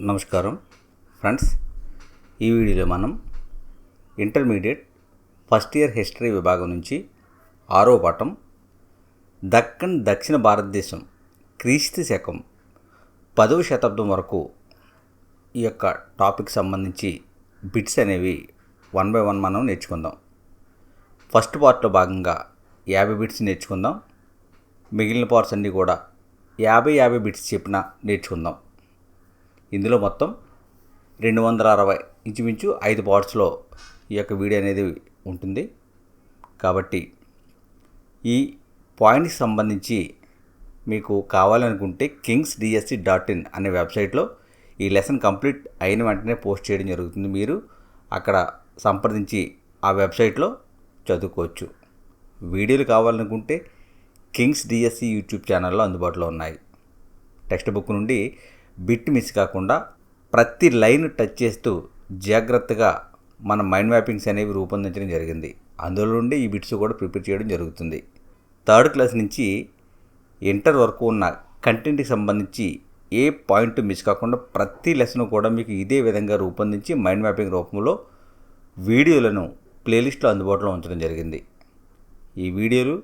నమస్కారం. ఫ్రెండ్స్ ఈ వీడియోలో మనం ఇంటర్మీడియట్ ఫస్ట్ ఇయర్ హిస్టరీ విభాగం నుంచి ఆరో పాఠం దక్కన్ దక్షిణ భారతదేశం క్రీస్తు శకం పదవ శతాబ్దం వరకు ఈ యొక్క టాపిక్ సంబంధించి బిట్స్ అనేవి వన్ బై వన్ మనం నేర్చుకుందాం. ఫస్ట్ పార్ట్లో భాగంగా యాభై బిట్స్ నేర్చుకుందాం. మిగిలిన పార్ట్స్ అన్నీ కూడా యాభై యాభై బిట్స్ చెప్పిన నేర్చుకుందాం. ఇందులో మొత్తం రెండు వందల అరవై ఇంచుమించు ఐదు పార్ట్స్లో ఈ యొక్క వీడియో అనేది ఉంటుంది. కాబట్టి ఈ పాయింట్కి సంబంధించి మీకు కావాలనుకుంటే కింగ్స్ డిఎస్సి డాట్ ఇన్ అనే వెబ్సైట్లో ఈ లెసన్ కంప్లీట్ అయిన వెంటనే పోస్ట్ చేయడం జరుగుతుంది. మీరు అక్కడ సంప్రదించి ఆ వెబ్సైట్లో చదువుకోవచ్చు. వీడియోలు కావాలనుకుంటే కింగ్స్ డిఎస్సి యూట్యూబ్ ఛానల్లో అందుబాటులో ఉన్నాయి. టెక్స్ట్ బుక్ నుండి బిట్ మిస్ కాకుండా ప్రతి లైన్ టచ్ చేస్తూ జాగ్రత్తగా మన మైండ్ మ్యాపింగ్స్ అనేవి రూపొందించడం జరిగింది. అందులో నుండి ఈ బిట్స్ కూడా ప్రిపేర్ చేయడం జరుగుతుంది. థర్డ్ క్లాస్ నుంచి ఇంటర్ వరకు ఉన్న కంటెంట్కి సంబంధించి ఏ పాయింట్ మిస్ కాకుండా ప్రతి లెసన్ కూడా మీకు ఇదే విధంగా రూపొందించి మైండ్ మ్యాపింగ్ రూపంలో వీడియోలను ప్లేలిస్ట్లో అందుబాటులో ఉంచడం జరిగింది. ఈ వీడియోలు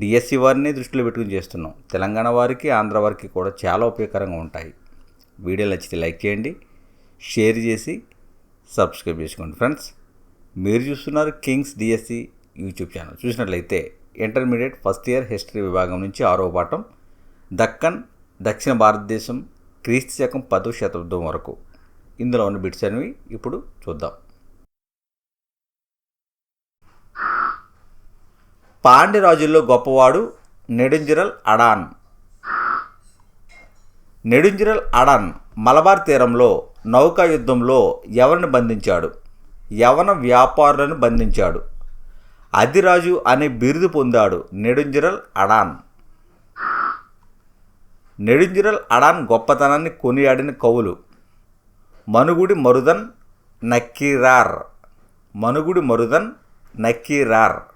డిఎస్సి వారిని దృష్టిలో పెట్టుకుని చేస్తున్నాం. తెలంగాణ వారికి ఆంధ్ర వారికి కూడా చాలా ఉపయోగకరంగా ఉంటాయి. వీడియో నచ్చితే లైక్ చేయండి షేర్ చేసి సబ్స్క్రైబ్ చేసుకోండి ఫ్రెండ్స్. మీరు చూస్తున్నారు కింగ్స్ డిఎస్సి యూట్యూబ్ ఛానల్. చూసినట్లయితే ఇంటర్మీడియట్ ఫస్ట్ ఇయర్ హిస్టరీ విభాగం నుంచి ఆరో పాఠం దక్కన్ దక్షిణ భారతదేశం క్రీస్తు శకం పదో శతాబ్దం వరకు. ఇందులో ఉన్న బిట్స్ అనేవి ఇప్పుడు చూద్దాం. పాండ్యరాజుల్లో గొప్పవాడు నెడుంజిరల్ అడాన్. నెడుంజిరల్ అడాన్ మలబార్ తీరంలో నౌకా యుద్ధంలో ఎవరిని బంధించాడు. యవన వ్యాపారులను బంధించాడు. అదిరాజు అనే బిరుదు పొందాడు నెడుంజిరల్ అడాన్. నెడుంజిరల్ అడాన్ గొప్పతనాన్ని కొనియాడిన కవులు మనుగుడి మరుదన్ నక్కీరార్. మనుగుడి మరుదన్ నక్కీరార్.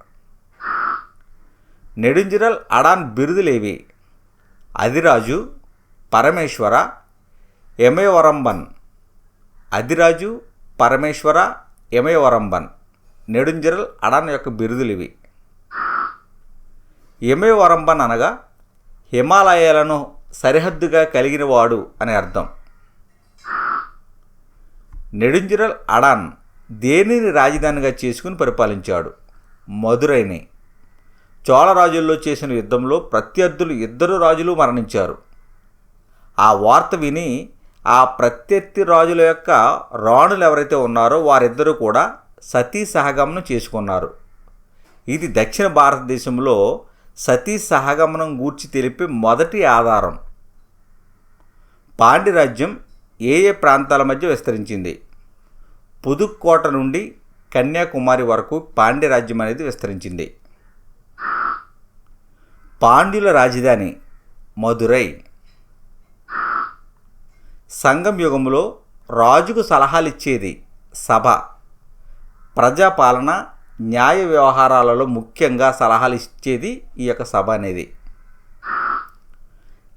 నెడుంజిరల్ అడాన్ బిరుదులేవి. అదిరాజు పరమేశ్వర ఎమయవరంబన్ అదిరాజు పరమేశ్వర ఎమయవరంబన్ నెడుంజిరల్ అడాన్ యొక్క బిరుదులివి. ఎమయవరంబన్ అనగా హిమాలయాలను సరిహద్దుగా కలిగినవాడు అని అర్థం. నెడుంజిరల్ అడాన్ దేనిని రాజధానిగా చేసుకుని పరిపాలించాడు? మధురైని. చోళరాజుల్లో చేసిన యుద్ధంలో ప్రత్యర్థులు ఇద్దరు రాజులు మరణించారు. ఆ వార్త విని ఆ ప్రత్యర్థి రాజుల యొక్క రాణులు ఎవరైతే ఉన్నారో వారిద్దరూ కూడా సతీ సహగమనం చేసుకున్నారు. ఇది దక్షిణ భారతదేశంలో సతీ సహగమనం గూర్చి తెలిపే మొదటి ఆధారం. పాండ్యరాజ్యం ఏ ఏ ప్రాంతాల మధ్య విస్తరించింది? పుదుక్కోట నుండి కన్యాకుమారి వరకు పాండ్యరాజ్యం అనేది విస్తరించింది. పాండ్యుల రాజధాని మదురై సంఘం యుగంలో రాజుకు సలహాలిచ్చేది సభ. ప్రజాపాలన న్యాయ వ్యవహారాలలో ముఖ్యంగా సలహాలు ఇచ్చేది ఈ యొక్క సభ అనేది.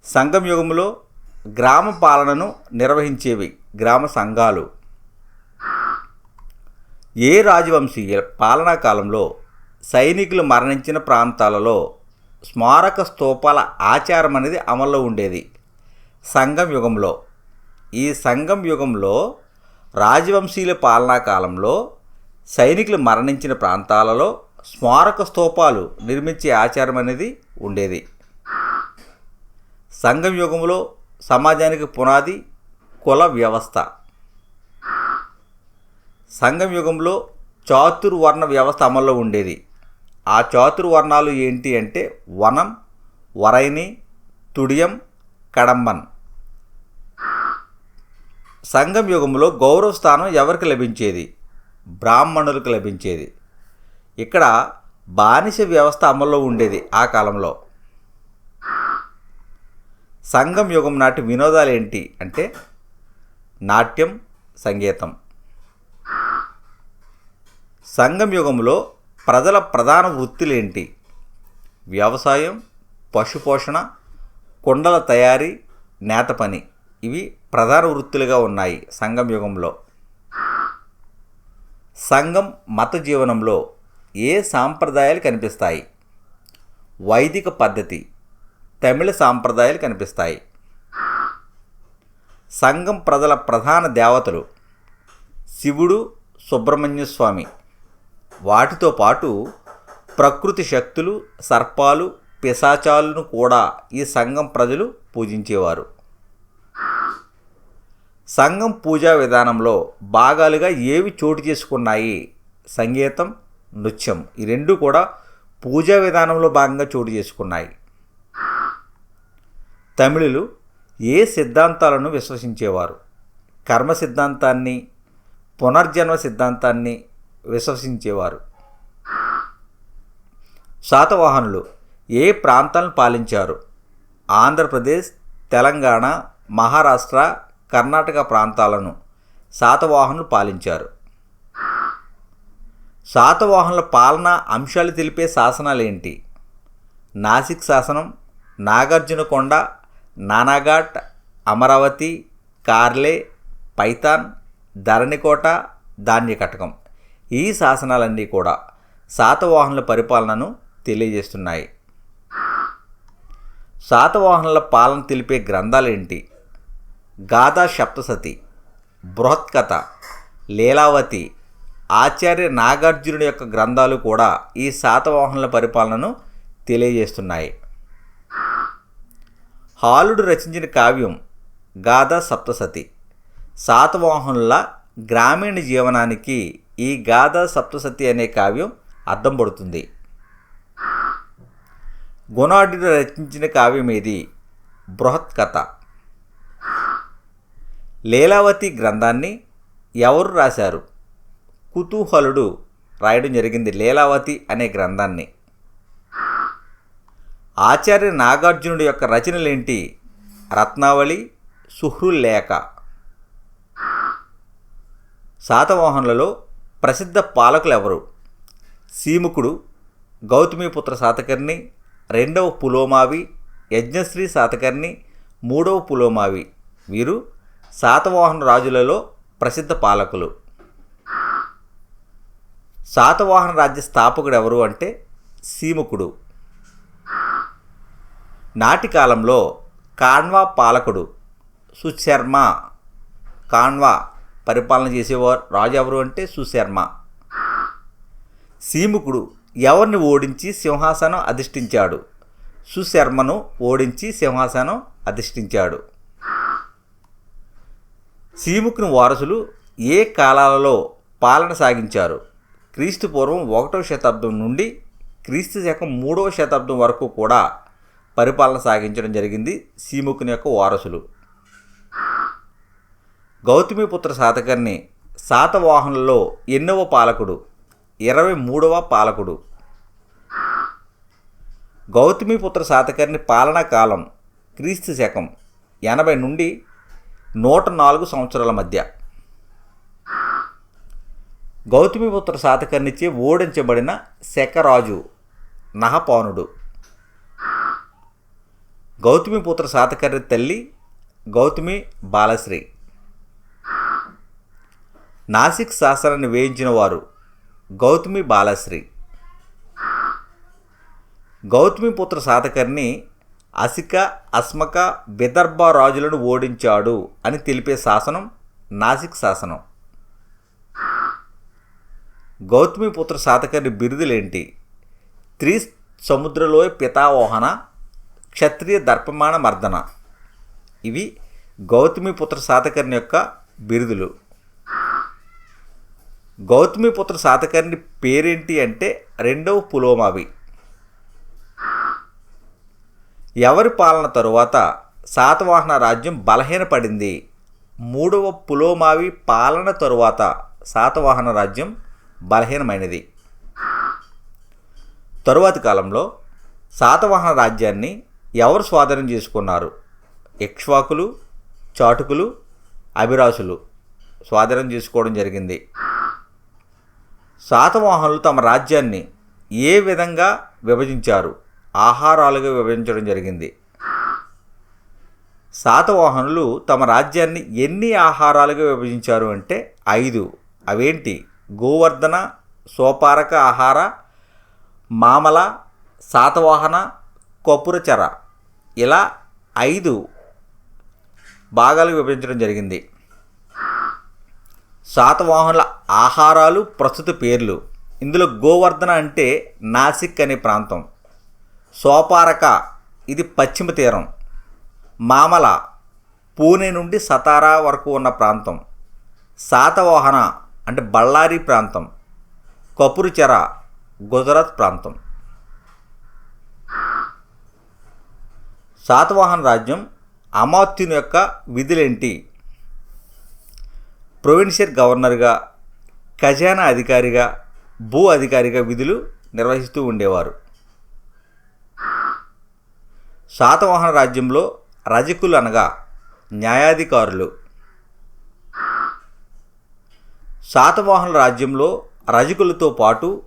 సంఘం యుగంలో గ్రామ పాలనను నిర్వహించేవి గ్రామ సంఘాలు. ఏ రాజవంశీయ పాలనా కాలంలో సైనికులు మరణించిన ప్రాంతాలలో స్మారక స్తూపాల ఆచారం అనేది అమల్లో ఉండేది. సంఘం యుగంలో ఈ సంఘం యుగంలో రాజవంశీయుల పాలనా కాలంలో సైనికులు మరణించిన ప్రాంతాలలో స్మారక స్తూపాలు నిర్మించే ఆచారం అనేది ఉండేది. సంఘం యుగంలో సమాజానికి పునాది కుల వ్యవస్థ. సంఘం యుగంలో చాతుర్వర్ణ వ్యవస్థ అమల్లో ఉండేది. ఆ చాతుర్వర్ణాలు ఏంటి అంటే వనం వరైని తుడియం కడంబన్. సంఘం యుగంలో గౌరవ స్థానం ఎవరికి లభించేది? బ్రాహ్మణులకు లభించేది. ఇక్కడ బానిస వ్యవస్థ అమల్లో ఉండేది ఆ కాలంలో. సంఘం యుగం నాటి వినోదాలు ఏంటి అంటే నాట్యం సంగీతం. సంఘం యుగంలో ప్రజల ప్రధాన వృత్తులేంటి? వ్యవసాయం పశుపోషణ కుండల తయారీ నేత పని. ఇవి ప్రధాన వృత్తులుగా ఉన్నాయి సంఘం యుగంలో. సంఘం మత జీవనంలో ఏ సాంప్రదాయాలు కనిపిస్తాయి? వైదిక పద్ధతి. తమిళ సాంప్రదాయాలు కనిపిస్తాయి. సంఘం ప్రజల ప్రధాన దేవతలు శివుడు సుబ్రహ్మణ్య స్వామి. వాటితో పాటు ప్రకృతి శక్తులు సర్పాలు పిశాచాలను కూడా ఈ సంఘం ప్రజలు పూజించేవారు. సంఘం పూజా విధానంలో భాగాలుగా ఏవి చోటు చేసుకున్నాయి? సంగీతం నృత్యం ఈ రెండు కూడా పూజా విధానంలో భాగంగా చోటు చేసుకున్నాయి. తమిళులు ఏ సిద్ధాంతాలను విశ్వసించేవారు? కర్మ సిద్ధాంతాన్ని పునర్జన్మ సిద్ధాంతాన్ని విశ్వసించేవారు. శాతవాహనులు ఏ ప్రాంతాలను పాలించారు? ఆంధ్రప్రదేశ్ తెలంగాణ మహారాష్ట్ర కర్ణాటక ప్రాంతాలను శాతవాహనులు పాలించారు. శాతవాహనుల పాలన అంశాలు తెలిపే శాసనాలు ఏంటి నాసిక్ శాసనం నాగార్జునకొండ నానాఘాట్ అమరావతి కార్లే పైతాన్ ధరణికోట ధాన్యకటకం. ఈ శాసనాలన్నీ కూడా శాతవాహనుల పరిపాలనను తెలియజేస్తున్నాయి. శాతవాహనుల పాలన తెలిపే గ్రంథాలేంటి? గాథా సప్తసతి బృహత్కథ లీలావతి ఆచార్య నాగార్జునుడి యొక్క గ్రంథాలు కూడా ఈ శాతవాహనుల పరిపాలనను తెలియజేస్తున్నాయి. హాలుడు రచించిన కావ్యం గాథా సప్తసతి శాతవాహనుల గ్రామీణ జీవనానికి ఈ గాథ సప్తసతి అనే కావ్యం అర్థం పడుతుంది. గుణాఢ్యుడు రచించిన కావ్యం ఏది? బృహత్ కథ. లీలావతి గ్రంథాన్ని ఎవరు రాశారు? కుతూహలుడు రాయడం జరిగింది లీలావతి అనే గ్రంథాన్ని. ఆచార్య నాగార్జునుడి యొక్క రచనలేంటి? రత్నావళి సుహృల్లేఖ. శాతవాహనులలో ప్రసిద్ధ పాలకులు ఎవరు సీముకుడు గౌతమిపుత్ర శాతకర్ణి రెండవ పులోమావి యజ్ఞశ్రీ శాతకర్ణి మూడవ పులోమావి. వీరు శాతవాహన రాజులలో ప్రసిద్ధ పాలకులు. శాతవాహన రాజ్య స్థాపకుడు ఎవరు అంటే సీముకుడు. నాటి కాలంలో కాన్వా పాలకుడు సుశర్మ. కాన్వా పరిపాలన చేసేవారు రాజు ఎవరు అంటే సుశర్మ. సీముకుడు ఎవరిని ఓడించి సింహాసనం అధిష్ఠించాడు? సుశర్మను ఓడించి సింహాసనం అధిష్ఠించాడు. సీముకుని వారసులు ఏ కాలాలలో పాలన సాగించారు? క్రీస్తు పూర్వం ఒకటవ శతాబ్దం నుండి క్రీస్తు శకం మూడవ శతాబ్దం వరకు కూడా పరిపాలన సాగించడం జరిగింది సీముకుని యొక్క వారసులు. గౌతమిపుత్ర శాతకర్ణి శాతవాహనులలో ఎన్నవ పాలకుడు ఇరవై మూడవ పాలకుడు. గౌతమిపుత్ర శాతకర్ణి పాలనా కాలం క్రీస్తు శకం ఎనభై నుండి నూట నాలుగు సంవత్సరాల మధ్య. గౌతమిపుత్ర శాతకర్ణిచే ఓడించబడిన శకరాజు నహపానుడు. గౌతమిపుత్ర శాతకర్ణి తల్లి గౌతమి బాలశ్రీ. నాసిక్ శాసనాన్ని వేయించిన వారు గౌతమి బాలశ్రీ. గౌతమిపుత్ర శాతకర్ణి అసిక అస్మక విదర్భ రాజులను ఓడించాడు అని తెలిపే శాసనం నాసిక్ శాసనం. గౌతమిపుత్ర శాతకర్ణి బిరుదులేంటి? త్రి సముద్రలోయ పితావోహన క్షత్రియ దర్పమాన మర్దన. ఇవి గౌతమిపుత్ర శాతకర్ణి యొక్క బిరుదులు. గౌతమిపుత్ర శాతకర్ణి పేరేంటి అంటే రెండవ పులోమావి. ఎవరి పాలన తరువాత శాతవాహన రాజ్యం బలహీనపడింది. మూడవ పులోమావి పాలన తరువాత శాతవాహన రాజ్యం బలహీనమైనది. తరువాతి కాలంలో శాతవాహన రాజ్యాన్ని ఎవరు స్వాధీనం చేసుకున్నారు? ఇక్ష్వాకులు చాటుకులు అభిరాసులు స్వాధీనం చేసుకోవడం జరిగింది. శాతవాహనులు తమ రాజ్యాన్ని ఏ విధంగా విభజించారు? ఆహారాలుగా విభజించడం జరిగింది. శాతవాహనులు తమ రాజ్యాన్ని ఎన్ని ఆహారాలుగా విభజించారు అంటే ఐదు. అవేంటి? గోవర్ధన సోపారక ఆహార మామల శాతవాహన కపురచర ఇలా ఐదు భాగాలుగా విభజించడం జరిగింది. శాతవాహనుల ఆహారాలు ప్రస్తుత పేర్లు. ఇందులో గోవర్ధన అంటే నాసిక్ అనే ప్రాంతం. సోపారక ఇది పశ్చిమ తీరం. మామల పూణే నుండి సతారా వరకు ఉన్న ప్రాంతం. శాతవాహన అంటే బళ్ళారి ప్రాంతం. కపురుచెర గుజరాత్ ప్రాంతం. శాతవాహన రాజ్యం అమాత్యుని యొక్క విధులేంటి? ప్రొవిన్షియల్ గవర్నర్గా ఖజానా అధికారిగా భూ అధికారిగా విధులు నిర్వహిస్తూ ఉండేవారు. శాతవాహన రాజ్యంలో రజకులు అనగా న్యాయాధికారులు. శాతవాహన రాజ్యంలో రజకులతో పాటు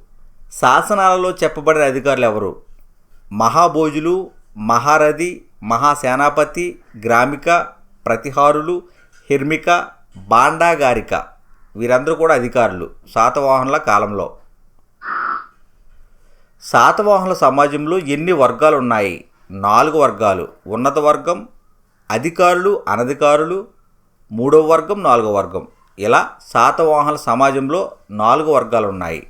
శాసనాలలో చెప్పబడిన అధికారులు ఎవరు? మహాభోజులు మహారథి మహాసేనాపతి గ్రామిక ప్రతిహారులు హిర్మిక బాండాగారిక. వీరందరూ కూడా అధికారులు. శాతవాహనుల కాలంలో. శాతవాహనుల సమాజంలో ఎన్ని వర్గాలు ఉన్నాయి నాలుగు వర్గాలు. ఉన్నత వర్గం అధికారులు అనధికారులు. మూడవ వర్గం నాలుగో వర్గం. ఇలా శాతవాహనుల సమాజంలో నాలుగు వర్గాలు ఉన్నాయి